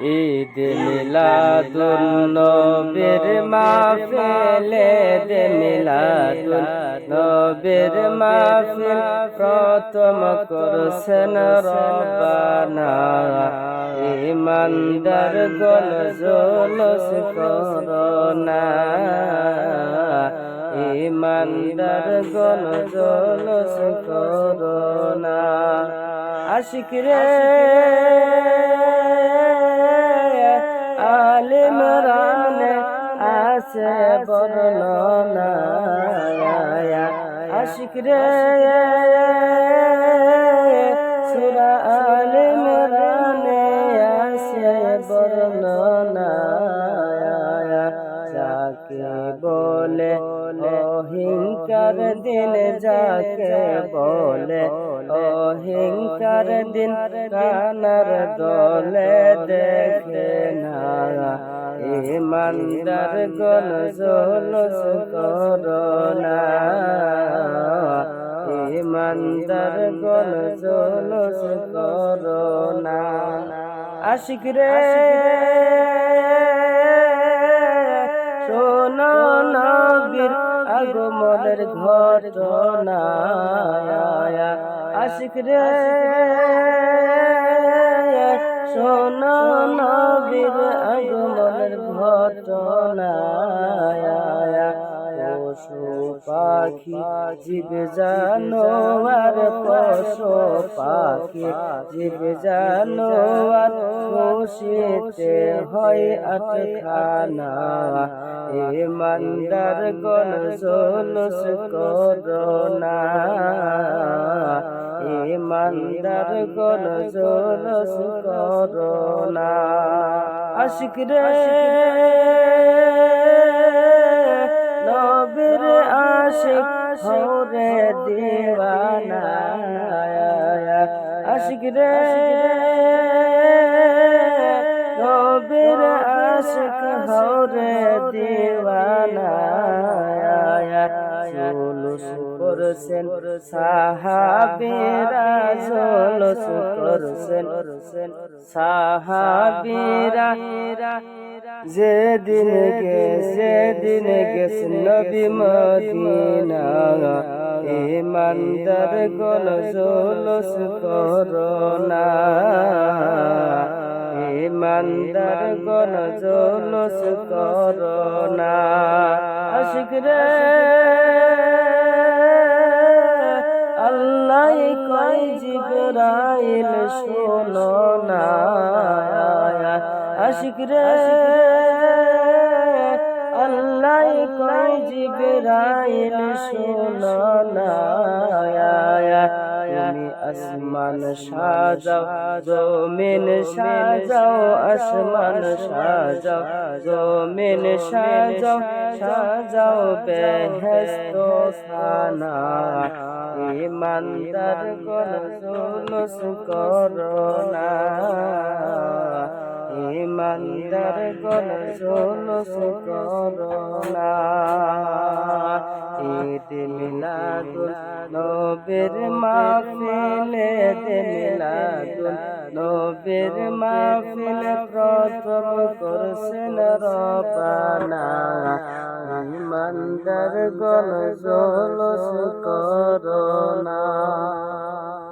ঈদ মিলাদুন নবীর মাহফিলে দে মিলাদুন নবীর মাহফিল প্রথম করছেন রব্বানা। ইমানদার গণ জলস করোনা। ইমানদার গণ জলস করোনা। আশিক রে। আশিক রে সুরা আলিমরানে আছে বর্ণনা যাকে বলে, অহিংকার দিন, যাকে বলে, অহিংকার দিন কানার দলে দেখে না ইমানদার গণ জলস করোনা গণ জলস করোনা। আশিক রে শোনো নবীর আগমনের ঘটনা। আশিক রে পশু পাখি জীব জানোয়ার পশু পাখি জীব জানোয়ার খুশিতে হয় আটখানা। ইমানদার গণ জলস করোনা ইমানদার গণ জলস করোনা আশিক রে। দিওয়ানা আশিক রে, নবীর আশিক হরে দিওয়ানা জলস করছেন সাহাবীরা, জলস করছেন সাহাবীরা। যেদিন গেছে দিন গেছে নবী মদিনা ইমানদার গণ জলস করোনা। ইমানদার গণ জলস করোনা। আশিক রে, আল্লাহ কই জিবরাইল শোনো না। আশিক রে আল্লাহ কই জিবরাইল শোনো না তুমি আসমান সাজাও জমিন সাজাও আসমান সাজাও জমিন সাজাও সাজাও বেহেস্ত খানা ইমানদার গণ জুলুস করোনা ইমানদার গণ জুলুস করোনা ঈদ মিলাদুল নবীর প্রথম করছেন রবানা। ইমানদার গণ জলস করোনা